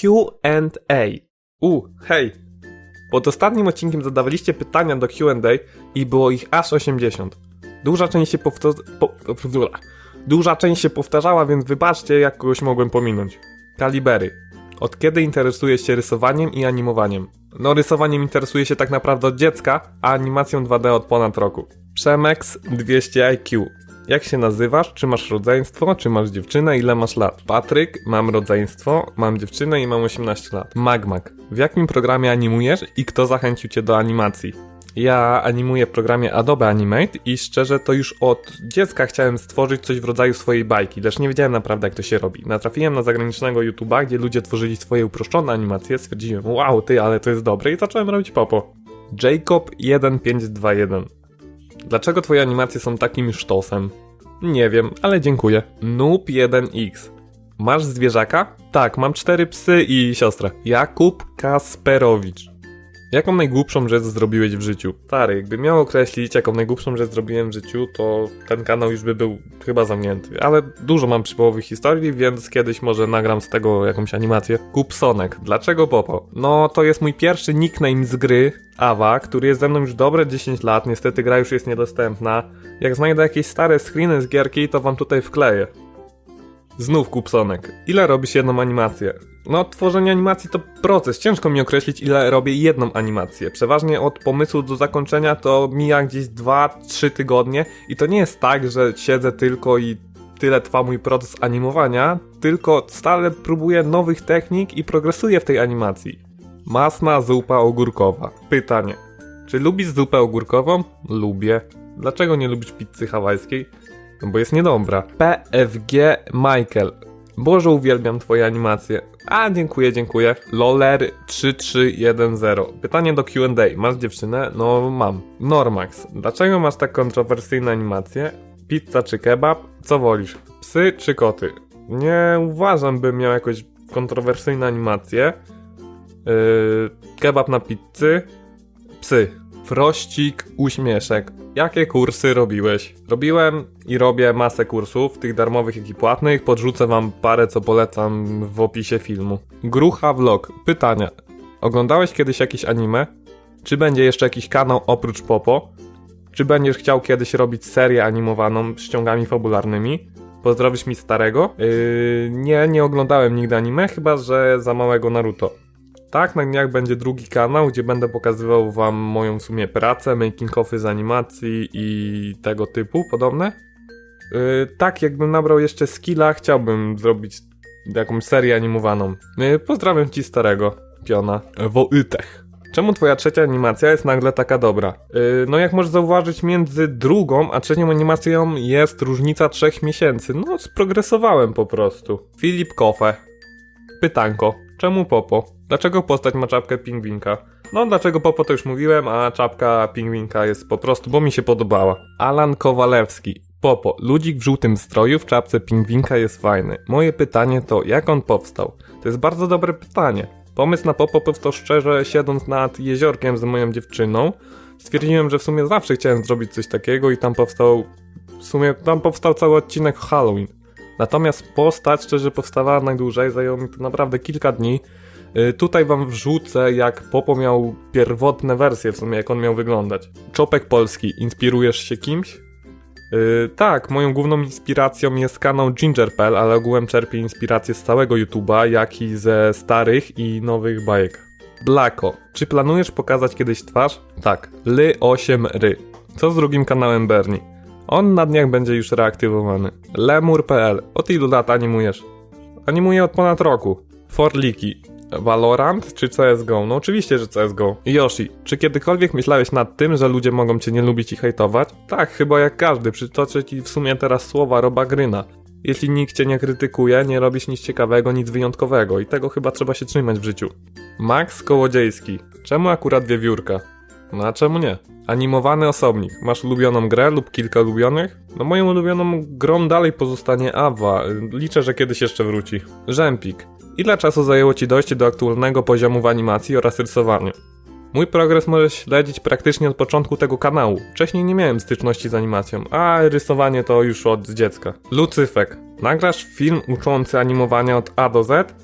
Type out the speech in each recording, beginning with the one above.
Q&A. U, hej. Pod ostatnim odcinkiem zadawaliście pytania do Q&A i było ich aż 80. Duża część się powtarza... Po... Duża część się powtarzała, więc wybaczcie, jak kogoś mogłem pominąć. Kalibery. Od kiedy interesujesz się rysowaniem i animowaniem? No, rysowaniem interesuję się tak naprawdę od dziecka, a animacją 2D od ponad roku. Przemex 200 IQ. Jak się nazywasz? Czy masz rodzeństwo? Czy masz dziewczynę? Ile masz lat? Patryk, mam rodzeństwo, mam dziewczynę i mam 18 lat. Magmak. W jakim programie animujesz i kto zachęcił cię do animacji? Ja animuję w programie Adobe Animate i szczerze to już od dziecka chciałem stworzyć coś w rodzaju swojej bajki, lecz nie wiedziałem naprawdę jak to się robi. Natrafiłem na zagranicznego YouTube'a, gdzie ludzie tworzyli swoje uproszczone animacje, stwierdziłem wow ty, ale to jest dobre i zacząłem robić popo. Jacob 1521 Dlaczego twoje animacje są takim sztosem? Nie wiem, ale dziękuję. Noob 1x Masz zwierzaka? Tak, mam cztery psy i siostrę. Jakub Kasperowicz Jaką najgłupszą rzecz zrobiłeś w życiu? Stary, jakby miał określić, jaką najgłupszą rzecz zrobiłem w życiu, to ten kanał już by był chyba zamknięty. Ale dużo mam przypołowych historii, więc kiedyś może nagram z tego jakąś animację. Kupsonek. Dlaczego Popo? No, to jest mój pierwszy nickname z gry, Awa, który jest ze mną już dobre 10 lat, niestety gra już jest niedostępna. Jak znajdę jakieś stare screeny z gierki, to wam tutaj wkleję. Znów Kupsonek. Ile robisz jedną animację? No, tworzenie animacji to proces. Ciężko mi określić, ile robię jedną animację. Przeważnie od pomysłu do zakończenia to mija gdzieś 2-3 tygodnie i to nie jest tak, że siedzę tylko i tyle trwa mój proces animowania, tylko stale próbuję nowych technik i progresuję w tej animacji. Masna zupa ogórkowa. Pytanie. Czy lubisz zupę ogórkową? Lubię. Dlaczego nie lubisz pizzy hawajskiej? No bo jest niedobra. PFG Michael. Boże, uwielbiam twoje animacje. A, dziękuję, dziękuję. Loler 3310. Pytanie do Q&A. Masz dziewczynę? No, mam. Normax. Dlaczego masz tak kontrowersyjne animacje? Pizza czy kebab? Co wolisz? Psy czy koty? Nie uważam, bym miał jakąś kontrowersyjne animacje. Yy, kebab na pizzy. Psy. Frościk, uśmieszek. Jakie kursy robiłeś? Robiłem i robię masę kursów, tych darmowych, jak i płatnych. Podrzucę wam parę, co polecam w opisie filmu. Grucha Vlog. Pytania. Oglądałeś kiedyś jakieś anime? Czy będzie jeszcze jakiś kanał oprócz Popo? Czy będziesz chciał kiedyś robić serię animowaną z ściągami fabularnymi? Pozdrowisz mi starego? Yy, nie, nie oglądałem nigdy anime, chyba że za małego Naruto. Tak, na dniach będzie drugi kanał, gdzie będę pokazywał wam moją w sumie pracę, making offy z animacji i tego typu podobne. Yy, tak, jakbym nabrał jeszcze skilla, chciałbym zrobić jakąś serię animowaną. Yy, pozdrawiam ci starego, piona. Woytech. Czemu twoja trzecia animacja jest nagle taka dobra? Yy, no jak możesz zauważyć, między drugą a trzecią animacją jest różnica trzech miesięcy. No, sprogresowałem po prostu. Filip Kofe. Pytanko. Czemu Popo? Dlaczego postać ma czapkę pingwinka? No, dlaczego Popo to już mówiłem, a czapka pingwinka jest po prostu, bo mi się podobała. Alan Kowalewski. Popo, ludzik w żółtym stroju w czapce pingwinka jest fajny. Moje pytanie to, jak on powstał? To jest bardzo dobre pytanie. Pomysł na Popo powstał szczerze, siedząc nad jeziorkiem z moją dziewczyną. Stwierdziłem, że w sumie zawsze chciałem zrobić coś takiego i tam powstał... W sumie tam powstał cały odcinek Halloween. Natomiast postać, szczerze, powstawała najdłużej, zajęło mi to naprawdę kilka dni. Yy, tutaj wam wrzucę, jak Popo miał pierwotne wersje, w sumie jak on miał wyglądać. Czopek Polski, inspirujesz się kimś? Yy, tak, moją główną inspiracją jest kanał Ginger.pl, ale ogółem czerpię inspirację z całego YouTube'a, jak i ze starych i nowych bajek. Blako, czy planujesz pokazać kiedyś twarz? Tak. Ly8ry. Co z drugim kanałem Bernie? On na dniach będzie już reaktywowany. Lemur.pl. Od ilu lat animujesz? Animuję od ponad roku. Forliki. Valorant czy CSGO? No oczywiście, że CSGO. Yoshi, czy kiedykolwiek myślałeś nad tym, że ludzie mogą cię nie lubić i hejtować? Tak, chyba jak każdy. Przytoczę ci w sumie teraz słowa Roba Gryna. Jeśli nikt cię nie krytykuje, nie robisz nic ciekawego, nic wyjątkowego i tego chyba trzeba się trzymać w życiu. Max Kołodziejski. Czemu akurat wiewiórka? No a czemu nie? Animowany osobnik. Masz ulubioną grę lub kilka ulubionych? No moją ulubioną grą dalej pozostanie Awa. Liczę, że kiedyś jeszcze wróci. Rzępik. Ile czasu zajęło Ci dojście do aktualnego poziomu w animacji oraz rysowaniu? Mój progres możesz śledzić praktycznie od początku tego kanału. Wcześniej nie miałem styczności z animacją, a rysowanie to już od dziecka. Lucyfek. Nagrasz film uczący animowania od A do Z?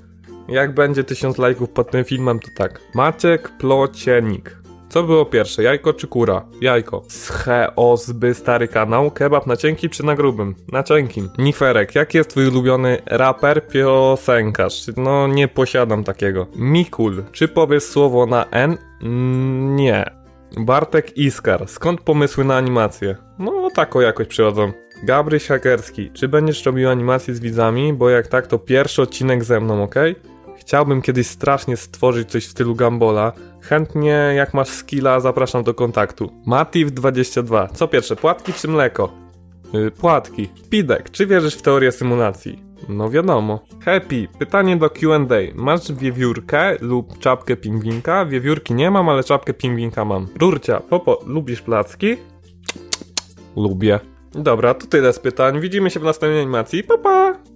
Jak będzie tysiąc lajków pod tym filmem, to tak. Maciek Plocienik. Co było pierwsze, jajko czy kura? Jajko. Scheozby stary kanał, kebab na cienkim czy na grubym? Na cienkim. Niferek, jaki jest twój ulubiony raper, piosenkarz? No nie posiadam takiego. Mikul, czy powiesz słowo na N? Mm, nie. Bartek Iskar, skąd pomysły na animację? No tako jakoś przychodzą. Gabryś Hakerski, czy będziesz robił animację z widzami? Bo jak tak, to pierwszy odcinek ze mną, ok? Chciałbym kiedyś strasznie stworzyć coś w stylu Gambola. Chętnie, jak masz skilla, zapraszam do kontaktu. Mativ22, co pierwsze, płatki czy mleko? Yy, płatki. Pidek, czy wierzysz w teorię symulacji? No wiadomo. Happy, pytanie do Q&A. Masz wiewiórkę lub czapkę pingwinka? Wiewiórki nie mam, ale czapkę pingwinka mam. Rurcia, Popo, lubisz placki? Lubię. Dobra, to tyle z pytań. Widzimy się w następnej animacji. Pa pa!